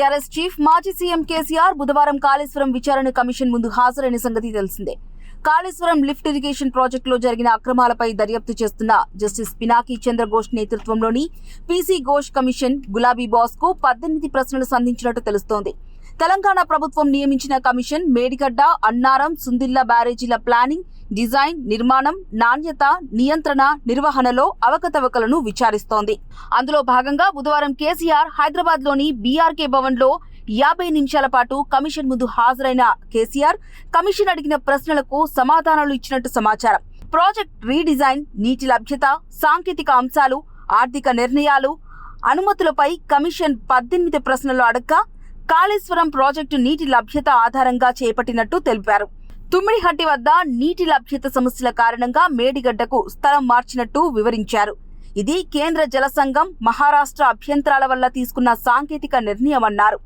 TRS chief మాజీ CM KCR బుధవారం కాళేశ్వరం విచారణ కమిషన్ ముందు హాజరైన సంగతి తెలిసిందే. కాళేశ్వరం లిఫ్ట్ ఇరిగేషన్ ప్రాజెక్టులో జరిగిన అక్రమాలపై దర్యాప్తు చేస్తున్న జస్టిస్ పినాకి చంద్రఘోష్ నేతృత్వంలోని పీసీ ఘోష్ కమిషన్ గులాబీ బాస్కు పద్దెనిమిది ప్రశ్నలు సంధించినట్టు తెలుస్తోంది. తెలంగాణ ప్రభుత్వం నియమించిన కమిషన్ మేడిగడ్డ అన్నారం సుందిల్ల బ్యారేజీల ప్లానింగ్ డిజైన్ నిర్మాణం నాణ్యత నియంత్రణ నిర్వహణలో అవకతవకలను విచారిస్తోంది. అందులో భాగంగా బుధవారం కేసీఆర్ హైదరాబాద్లోని బీఆర్కే భవన్లో యాభై నిమిషాల పాటు కమిషన్ ముందు హాజరైన కేసీఆర్ కమిషన్ అడిగిన ప్రశ్నలకు సమాధానాలు ఇచ్చినట్టు సమాచారం. ప్రాజెక్ట్ రీడిజైన్ నీటి లభ్యత సాంకేతిక అంశాలు ఆర్థిక నిర్ణయాలు అనుమతులపై కమిషన్ పద్దెనిమిది ప్రశ్నలు అడగ్గా కాళేశ్వరం ప్రాజెక్టు నీటి లభ్యత ఆధారంగా చేపట్టినట్టు తెలిపారు. తుమ్మిడిహట్టి వద్ద నీటి లభ్యత సమస్యల కారణంగా మేడిగడ్డకు స్థలం మార్చినట్టు వివరించారు. ఇది కేంద్ర జల సంఘం మహారాష్ట్ర అభ్యంతరాల వల్ల తీసుకున్న సాంకేతిక నిర్ణయమన్నారు.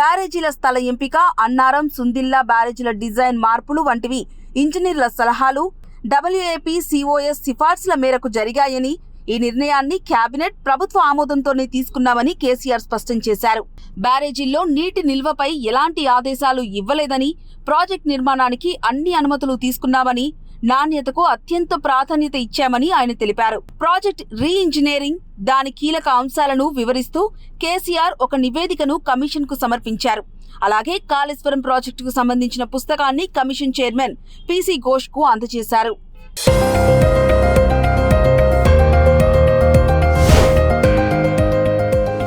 బ్యారేజీల స్థల ఎంపిక అన్నారం సుందిల్లా బ్యారేజీల డిజైన్ మార్పులు వంటివి ఇంజనీర్ల సలహాలు డబ్ల్యూఏపీ సిఓఎస్ సిఫార్సుల మేరకు జరిగాయని ఈ నిర్ణయాన్ని కేబినెట్ ప్రభుత్వ ఆమోదంతోనే తీసుకున్నామని కేసీఆర్ స్పష్టం చేశారు. బ్యారేజీల్లో నీటి నిల్వపై ఎలాంటి ఆదేశాలు ఇవ్వలేదని ప్రాజెక్ట్ నిర్మాణానికి అన్ని అనుమతులు తీసుకున్నామని నాణ్యతకు అత్యంత ప్రాధాన్యత ఇచ్చామని ఆయన తెలిపారు. ప్రాజెక్ట్ రీ ఇంజనీరింగ్ దాని కీలక అంశాలను వివరిస్తూ కేసీఆర్ ఒక నివేదికను కమిషన్కు సమర్పించారు. అలాగే కాళేశ్వరం ప్రాజెక్టుకు సంబంధించిన పుస్తకాన్ని కమిషన్ చైర్మన్ పీసీ ఘోష్కు అందజేశారు.